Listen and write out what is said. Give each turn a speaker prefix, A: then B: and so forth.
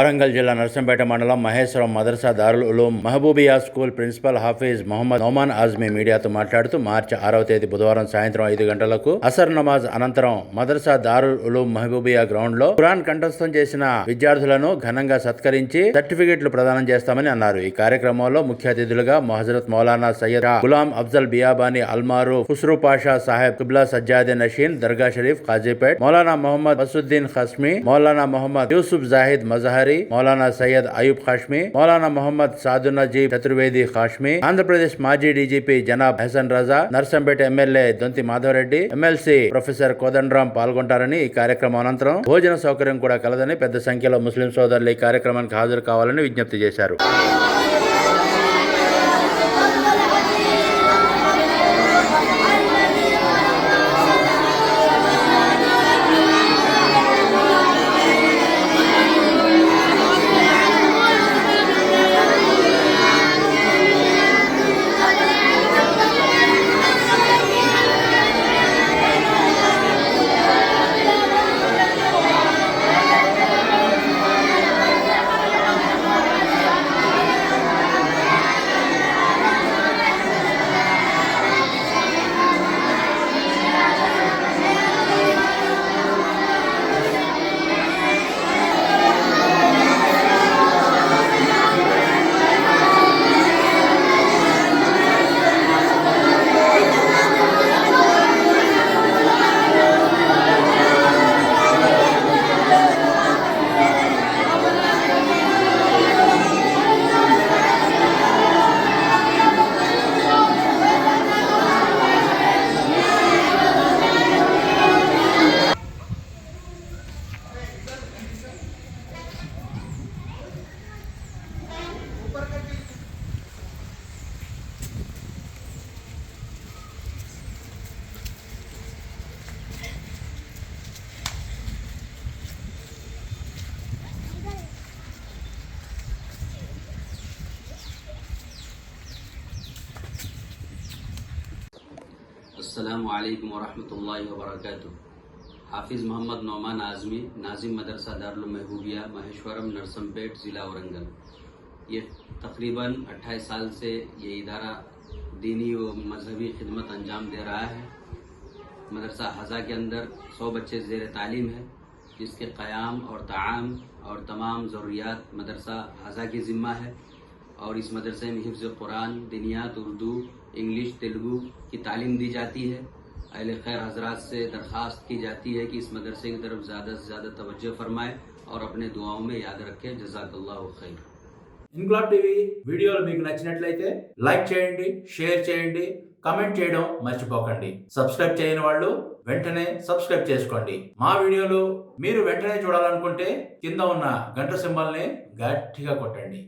A: వరంగల్ జిల్లా నర్సంపేట మండలం మహేశ్వరం మదర్సా దారుల్ ఉలూం మహబూబియా స్కూల్ ప్రిన్సిపల్ హాఫీజ్ మొహమ్మద్ నోమాన్ ఆజ్మీ మీడియాతో మాట్లాడుతూ మార్చి ఆరవ తేదీ బుధవారం సాయంత్రం ఐదు గంటలకు అసర్ నమాజ్ అనంతరం మదర్సా దారుల్ ఉలూం మహబూబియా గ్రౌండ్లో ఖురాన్ కంఠస్థం చేసిన విద్యార్థులను ఘనంగా సత్కరించి సర్టిఫికెట్లు ప్రదానం చేస్తామని అన్నారు. ఈ కార్యక్రమంలో ముఖ్య అతిథులుగా మొహజరత్ మౌలానా సయ్యద్ గులాం అఫ్జల్ బియాబానీ అల్మారు ఖుస్రూ పాషా సాహెబ్ కిబ్లా సజ్జాదే నషీన్ దర్గా షరీఫ్ ఖాజీపేట్ మౌలానా మొహమ్మద్ బసుద్దీన్ ఖస్మీ మౌలానా మొహమ్మద్ యూసుఫ్ జాహిద్ మజహరి మౌలానా సయ్యద్ అయూబ్ ఖాష్మీ మౌలానా మొహమ్మద్ సాదునజీబ్ చతుర్వేది ఖాష్మీ ఆంధ్రప్రదేశ్ మాజీ DGP Janab Hasan Raza Narsampet MLA Donthi Madhava Reddy MLC professor Kodandaram పాల్గొంటారని ఈ కార్యక్రమం అనంతరం భోజన సౌకర్యం కూడా కలదని పెద్ద సంఖ్యలో ముస్లిం సోదరులు ఈ కార్యక్రమానికి హాజరు కావాలని విజ్ఞప్తి చేశారు.
B: अस्सलाम वालेकुम वरहमतुल्लाहि वबरकातुह। हाफिज मोहम्मद नौमान आजमी, नाजिम मदरसा दारुल महबूबिया, महेश्वरम नरसमपेट ज़िला औरंगल। ये तकरीबन 28 साल से ये इदारा दीनी व मजहबी खिदमत अंजाम दे रहा है। मदरसा हज़ा के अंदर 100 बच्चे ज़ेर तालीम है, जिसके क़याम और ताम और तमाम ज़रूरियात मदरसा हज़ा की ज़िम्मा है। और इस मदरसे में हिफ्ज़ कुरान दिनियात उर्दू इंग्लिश तेलुगु की तालीम दी जाती है अहल खैर हजरात से दरख्वास्त की जाती है कि इस मदरसे की तरफ ज़्यादा से ज़्यादा तवज्जो फरमाएं और अपने दुआओं में याद रखें जजाकल्ला खैर
A: ఇంక్లాబ్ టీవీ వీడియోలు మీకు నచ్చినట్లయితే లైక్ చేయండి షేర్ చేయండి కమెంట్ చేయడం మర్చిపోకండి సబ్స్క్రైబ్ చేయని వాళ్ళు వెంటనే సబ్స్క్రైబ్ చేసుకోండి మా వీడియోలు మీరు వెంటనే చూడాలనుకుంటే కింద ఉన్న గంట సింబల్ని గట్టిగా కొట్టండి